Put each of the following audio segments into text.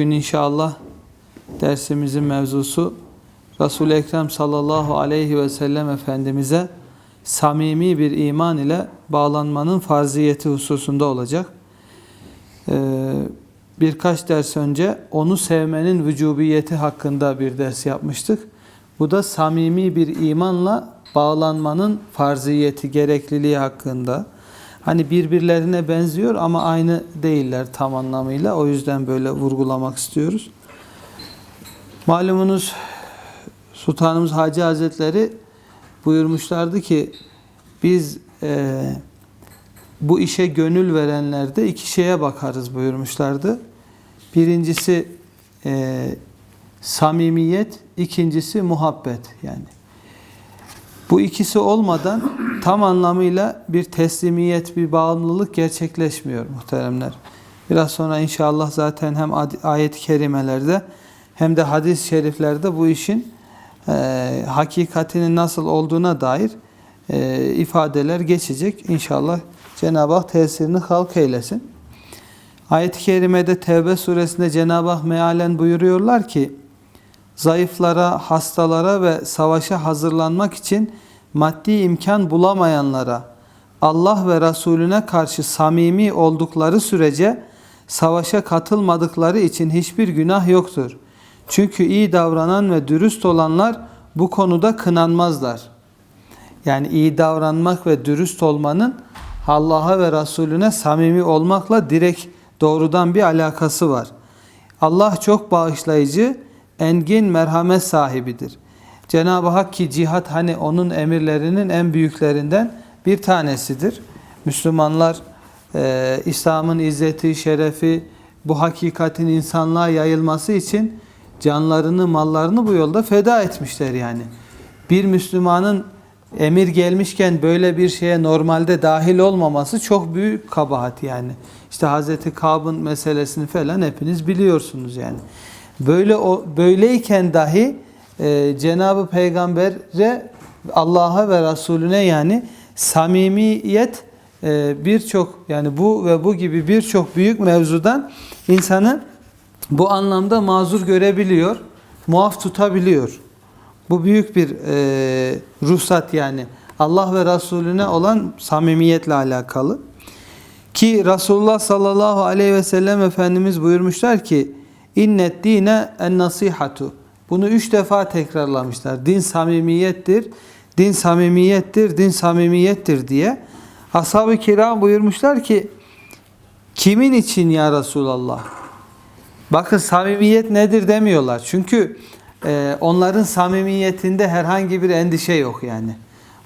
Bugün inşallah dersimizin mevzusu Resul-i Ekrem sallallahu aleyhi ve sellem Efendimiz'e samimi bir iman ile bağlanmanın farziyeti hususunda olacak. Ee, birkaç ders önce onu sevmenin vücubiyeti hakkında bir ders yapmıştık. Bu da samimi bir imanla bağlanmanın farziyeti, gerekliliği hakkında. Hani birbirlerine benziyor ama aynı değiller tam anlamıyla. O yüzden böyle vurgulamak istiyoruz. Malumunuz Sultanımız Hacı Hazretleri buyurmuşlardı ki biz e, bu işe gönül verenlerde iki şeye bakarız buyurmuşlardı. Birincisi e, samimiyet, ikincisi muhabbet yani. Bu ikisi olmadan tam anlamıyla bir teslimiyet, bir bağımlılık gerçekleşmiyor muhteremler. Biraz sonra inşallah zaten hem ayet-i kerimelerde hem de hadis-i şeriflerde bu işin e, hakikatinin nasıl olduğuna dair e, ifadeler geçecek. İnşallah Cenab-ı Hak tesirini halk eylesin. Ayet-i kerimede Tevbe suresinde Cenab-ı Hak mealen buyuruyorlar ki zayıflara, hastalara ve savaşa hazırlanmak için maddi imkan bulamayanlara Allah ve Resulüne karşı samimi oldukları sürece savaşa katılmadıkları için hiçbir günah yoktur. Çünkü iyi davranan ve dürüst olanlar bu konuda kınanmazlar. Yani iyi davranmak ve dürüst olmanın Allah'a ve Resulüne samimi olmakla direkt doğrudan bir alakası var. Allah çok bağışlayıcı, engin merhamet sahibidir. Cenab-ı Hak ki cihat hani onun emirlerinin en büyüklerinden bir tanesidir. Müslümanlar e, İslam'ın izzeti, şerefi, bu hakikatin insanlığa yayılması için canlarını, mallarını bu yolda feda etmişler yani. Bir Müslümanın emir gelmişken böyle bir şeye normalde dahil olmaması çok büyük kabahat yani. İşte Hazreti Kab'ın meselesini falan hepiniz biliyorsunuz yani. Böyle o böyleyken dahi e, Cenab-ı Peygamber'e Allah'a ve Resulüne yani samimiyet e, birçok yani bu ve bu gibi birçok büyük mevzudan insanı bu anlamda mazur görebiliyor, muaf tutabiliyor. Bu büyük bir e, ruhsat yani. Allah ve Resulüne olan samimiyetle alakalı. Ki Resulullah sallallahu aleyhi ve sellem Efendimiz buyurmuşlar ki innet dine en nasihatu. Bunu üç defa tekrarlamışlar. Din samimiyettir, din samimiyettir, din samimiyettir diye. Ashab-ı kiram buyurmuşlar ki kimin için ya Resulallah? Bakın samimiyet nedir demiyorlar. Çünkü e, onların samimiyetinde herhangi bir endişe yok yani.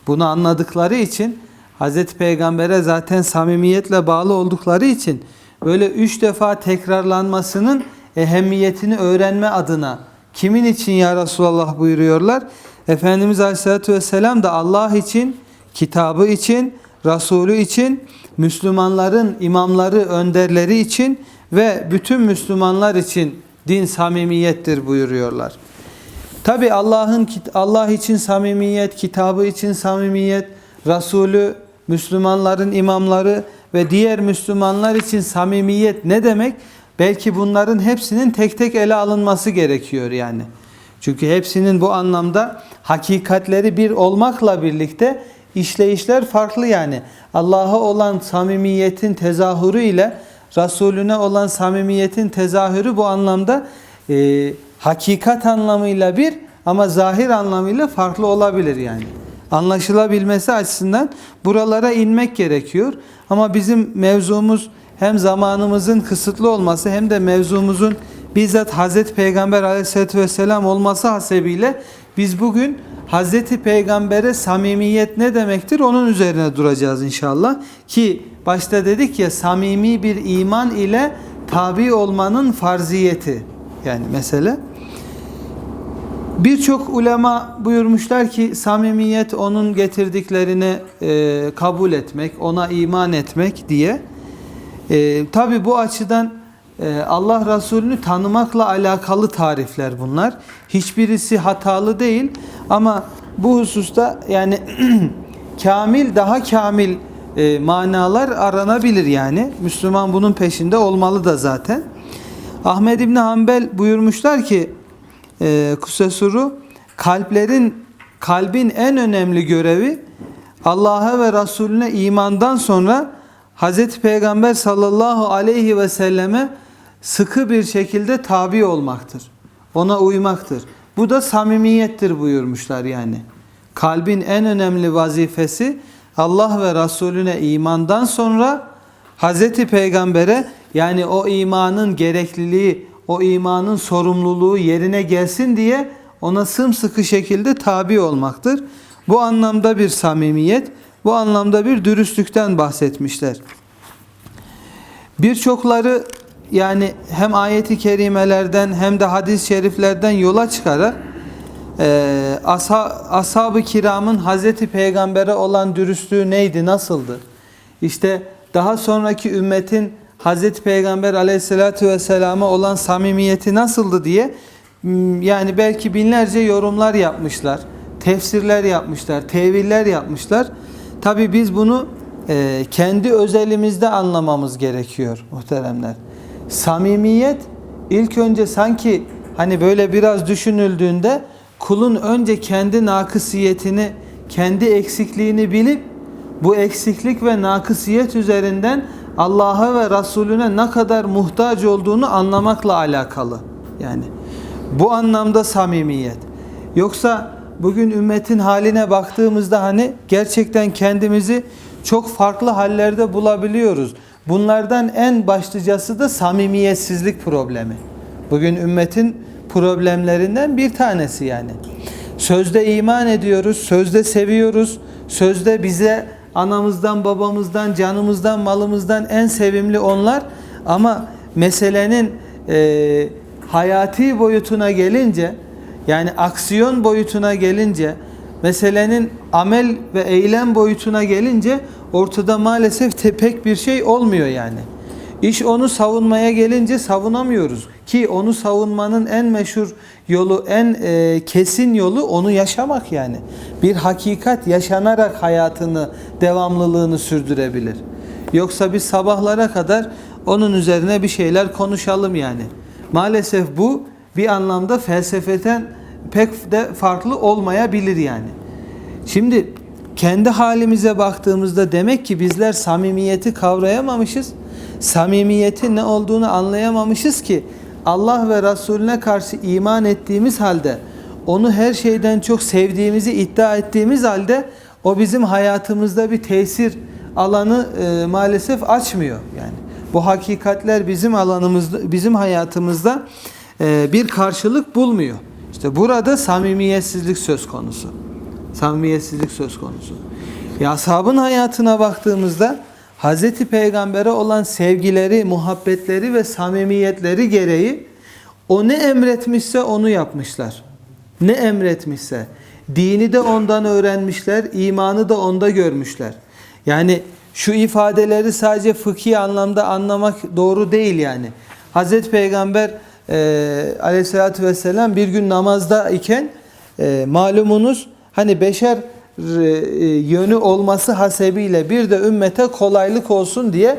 Bunu anladıkları için Hazreti Peygamber'e zaten samimiyetle bağlı oldukları için böyle üç defa tekrarlanmasının ehemmiyetini öğrenme adına kimin için ya Resulallah buyuruyorlar. Efendimiz Aleyhisselatü Vesselam da Allah için, kitabı için, Resulü için, Müslümanların imamları, önderleri için ve bütün Müslümanlar için din samimiyettir buyuruyorlar. Tabi Allah'ın Allah için samimiyet, kitabı için samimiyet, Resulü, Müslümanların imamları ve diğer Müslümanlar için samimiyet ne demek? Belki bunların hepsinin tek tek ele alınması gerekiyor yani. Çünkü hepsinin bu anlamda hakikatleri bir olmakla birlikte işleyişler farklı yani. Allah'a olan samimiyetin tezahürü ile Resulüne olan samimiyetin tezahürü bu anlamda e, hakikat anlamıyla bir ama zahir anlamıyla farklı olabilir yani. Anlaşılabilmesi açısından buralara inmek gerekiyor. Ama bizim mevzumuz hem zamanımızın kısıtlı olması hem de mevzumuzun bizzat Hazreti Peygamber aleyhissalatü vesselam olması hasebiyle biz bugün Hazreti Peygamber'e samimiyet ne demektir onun üzerine duracağız inşallah. Ki başta dedik ya samimi bir iman ile tabi olmanın farziyeti yani mesele. Birçok ulema buyurmuşlar ki samimiyet onun getirdiklerini e, kabul etmek, ona iman etmek diye. E, Tabi bu açıdan e, Allah Resulü'nü tanımakla alakalı tarifler bunlar. Hiçbirisi hatalı değil ama bu hususta yani kamil daha kamil e, manalar aranabilir yani. Müslüman bunun peşinde olmalı da zaten. Ahmed İbni Hanbel buyurmuşlar ki e, Kusesuru kalplerin kalbin en önemli görevi Allah'a ve Resulüne imandan sonra Hazreti Peygamber sallallahu aleyhi ve selleme sıkı bir şekilde tabi olmaktır. Ona uymaktır. Bu da samimiyettir buyurmuşlar yani. Kalbin en önemli vazifesi Allah ve Resulüne imandan sonra Hazreti Peygamber'e yani o imanın gerekliliği, o imanın sorumluluğu yerine gelsin diye ona sımsıkı şekilde tabi olmaktır. Bu anlamda bir samimiyet, bu anlamda bir dürüstlükten bahsetmişler. Birçokları yani hem ayeti kerimelerden hem de hadis-i şeriflerden yola çıkarak e, asha, ashab-ı kiramın Hazreti Peygamber'e olan dürüstlüğü neydi, nasıldı? İşte daha sonraki ümmetin Hazreti Peygamber aleyhissalatü vesselama olan samimiyeti nasıldı diye yani belki binlerce yorumlar yapmışlar, tefsirler yapmışlar, teviller yapmışlar. Tabi biz bunu e, kendi özelimizde anlamamız gerekiyor muhteremler. Samimiyet ilk önce sanki hani böyle biraz düşünüldüğünde kulun önce kendi nakısiyetini, kendi eksikliğini bilip bu eksiklik ve nakısiyet üzerinden Allah'a ve Resulüne ne kadar muhtaç olduğunu anlamakla alakalı. Yani bu anlamda samimiyet. Yoksa bugün ümmetin haline baktığımızda hani gerçekten kendimizi çok farklı hallerde bulabiliyoruz. Bunlardan en başlıcası da samimiyetsizlik problemi. Bugün ümmetin problemlerinden bir tanesi yani. Sözde iman ediyoruz, sözde seviyoruz, sözde bize anamızdan, babamızdan, canımızdan, malımızdan en sevimli onlar. Ama meselenin e, hayati boyutuna gelince, yani aksiyon boyutuna gelince, meselenin amel ve eylem boyutuna gelince ortada maalesef tepek bir şey olmuyor yani. İş onu savunmaya gelince savunamıyoruz. Ki onu savunmanın en meşhur yolu, en e, kesin yolu onu yaşamak yani. Bir hakikat yaşanarak hayatını, devamlılığını sürdürebilir. Yoksa biz sabahlara kadar onun üzerine bir şeyler konuşalım yani. Maalesef bu bir anlamda felsefeten pek de farklı olmayabilir yani. Şimdi kendi halimize baktığımızda demek ki bizler samimiyeti kavrayamamışız. Samimiyetin ne olduğunu anlayamamışız ki Allah ve Resulüne karşı iman ettiğimiz halde onu her şeyden çok sevdiğimizi iddia ettiğimiz halde o bizim hayatımızda bir tesir alanı e, maalesef açmıyor yani. Bu hakikatler bizim alanımızda, bizim hayatımızda bir karşılık bulmuyor. İşte burada samimiyetsizlik söz konusu. Samimiyetsizlik söz konusu. Ya ashabın hayatına baktığımızda Hazreti Peygamber'e olan sevgileri, muhabbetleri ve samimiyetleri gereği o ne emretmişse onu yapmışlar. Ne emretmişse. Dini de ondan öğrenmişler, imanı da onda görmüşler. Yani şu ifadeleri sadece fıkhi anlamda anlamak doğru değil yani. Hazreti Peygamber e, aleyhissalatü vesselam bir gün namazda iken e, malumunuz hani beşer e, yönü olması hasebiyle bir de ümmete kolaylık olsun diye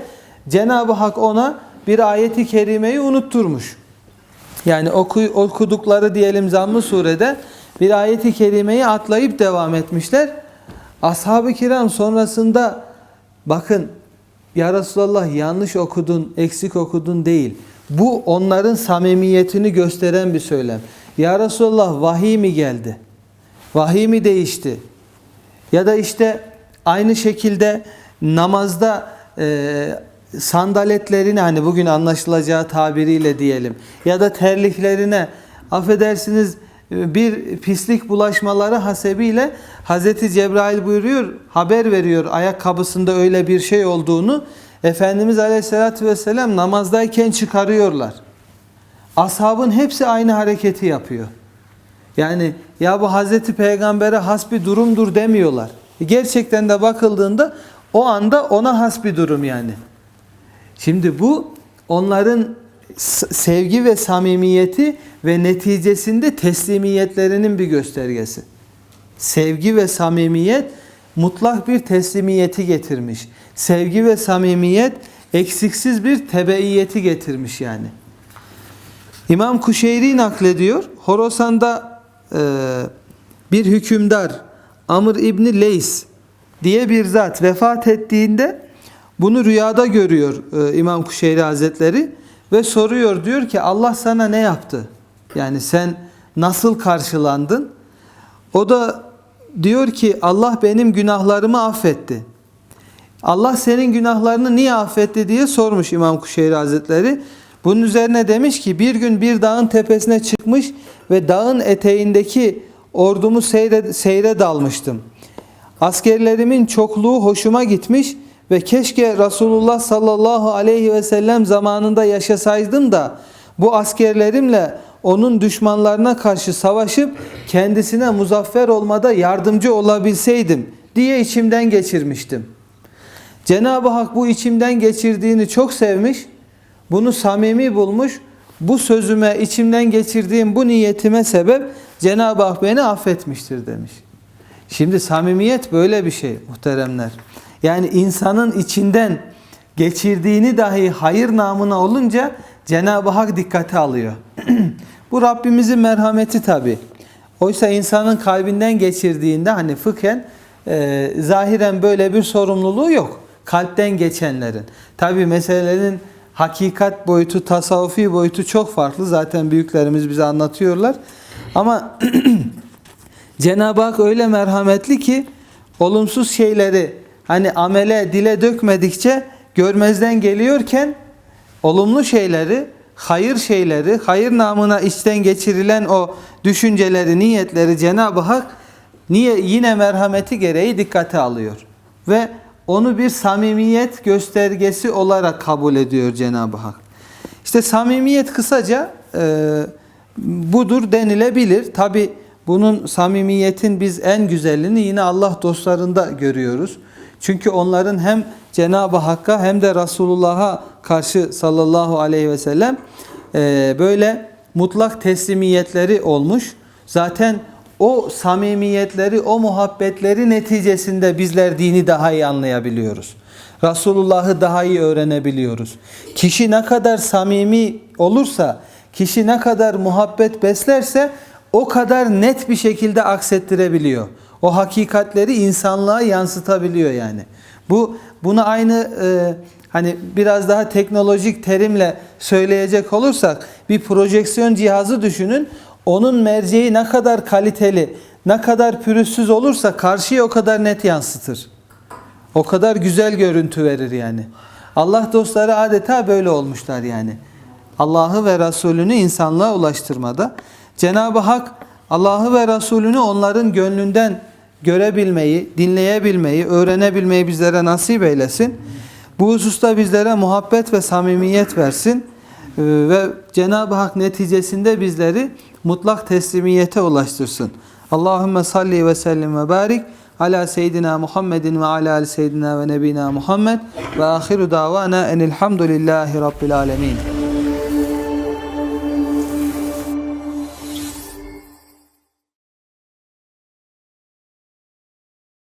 Cenab-ı Hak ona bir ayeti kerimeyi unutturmuş. Yani oku, okudukları diyelim zamm surede bir ayeti kerimeyi atlayıp devam etmişler. Ashab-ı kiram sonrasında bakın ya Resulallah yanlış okudun, eksik okudun değil. Bu onların samimiyetini gösteren bir söylem. Ya Resulallah vahiy mi geldi? Vahiy mi değişti? Ya da işte aynı şekilde namazda e, sandaletlerine hani bugün anlaşılacağı tabiriyle diyelim ya da terliklerine affedersiniz bir pislik bulaşmaları hasebiyle Hazreti Cebrail buyuruyor, haber veriyor ayakkabısında öyle bir şey olduğunu. Efendimiz Aleyhisselatü Vesselam namazdayken çıkarıyorlar. Ashabın hepsi aynı hareketi yapıyor. Yani ya bu Hazreti Peygamber'e has bir durumdur demiyorlar. Gerçekten de bakıldığında o anda ona has bir durum yani. Şimdi bu onların sevgi ve samimiyeti ve neticesinde teslimiyetlerinin bir göstergesi. Sevgi ve samimiyet mutlak bir teslimiyeti getirmiş. Sevgi ve samimiyet eksiksiz bir tebeiyeti getirmiş yani. İmam Kuşeyri naklediyor. Horasan'da e, bir hükümdar Amr İbni Leys diye bir zat vefat ettiğinde bunu rüyada görüyor e, İmam Kuşeyri Hazretleri ve soruyor diyor ki Allah sana ne yaptı? Yani sen nasıl karşılandın? O da diyor ki Allah benim günahlarımı affetti. Allah senin günahlarını niye affetti diye sormuş İmam Kuşeyri Hazretleri. Bunun üzerine demiş ki bir gün bir dağın tepesine çıkmış ve dağın eteğindeki ordumu seyre, seyre dalmıştım. Askerlerimin çokluğu hoşuma gitmiş ve keşke Resulullah sallallahu aleyhi ve sellem zamanında yaşasaydım da bu askerlerimle onun düşmanlarına karşı savaşıp kendisine muzaffer olmada yardımcı olabilseydim diye içimden geçirmiştim. Cenab-ı Hak bu içimden geçirdiğini çok sevmiş, bunu samimi bulmuş. Bu sözüme, içimden geçirdiğim bu niyetime sebep Cenab-ı Hak beni affetmiştir demiş. Şimdi samimiyet böyle bir şey muhteremler. Yani insanın içinden geçirdiğini dahi hayır namına olunca Cenab-ı Hak dikkate alıyor. bu Rabbimizin merhameti tabi. Oysa insanın kalbinden geçirdiğinde hani fıkhen e, zahiren böyle bir sorumluluğu yok. Kalpten geçenlerin. Tabi meselelerin hakikat boyutu, tasavvufi boyutu çok farklı. Zaten büyüklerimiz bize anlatıyorlar. Ama Cenab-ı Hak öyle merhametli ki olumsuz şeyleri hani amele, dile dökmedikçe görmezden geliyorken olumlu şeyleri, hayır şeyleri, hayır namına içten geçirilen o düşünceleri, niyetleri Cenab-ı Hak niye yine merhameti gereği dikkate alıyor. Ve onu bir samimiyet göstergesi olarak kabul ediyor Cenab-ı Hak. İşte samimiyet kısaca e, budur denilebilir. Tabi bunun samimiyetin biz en güzelini yine Allah dostlarında görüyoruz. Çünkü onların hem Cenab-ı Hakk'a hem de Resulullah'a karşı sallallahu aleyhi ve sellem e, böyle mutlak teslimiyetleri olmuş. Zaten o samimiyetleri, o muhabbetleri neticesinde bizler dini daha iyi anlayabiliyoruz. Resulullah'ı daha iyi öğrenebiliyoruz. Kişi ne kadar samimi olursa, kişi ne kadar muhabbet beslerse o kadar net bir şekilde aksettirebiliyor. O hakikatleri insanlığa yansıtabiliyor yani. Bu bunu aynı e, hani biraz daha teknolojik terimle söyleyecek olursak bir projeksiyon cihazı düşünün. Onun merceği ne kadar kaliteli, ne kadar pürüzsüz olursa karşıya o kadar net yansıtır. O kadar güzel görüntü verir yani. Allah dostları adeta böyle olmuşlar yani. Allah'ı ve Resulünü insanlığa ulaştırmada. Cenab-ı Hak Allah'ı ve Resulünü onların gönlünden görebilmeyi, dinleyebilmeyi, öğrenebilmeyi bizlere nasip eylesin. Bu hususta bizlere muhabbet ve samimiyet versin. Ee, Ve Cenab-ı Hak neticesinde bizleri mutlak teslimiyete ulaştırsın. Allahümme salli ve sellim ve barik ala seyyidina Muhammedin ve ala ali seyyidina ve nebina Muhammed ve ahiru davana enilhamdülillahi rabbil alemin.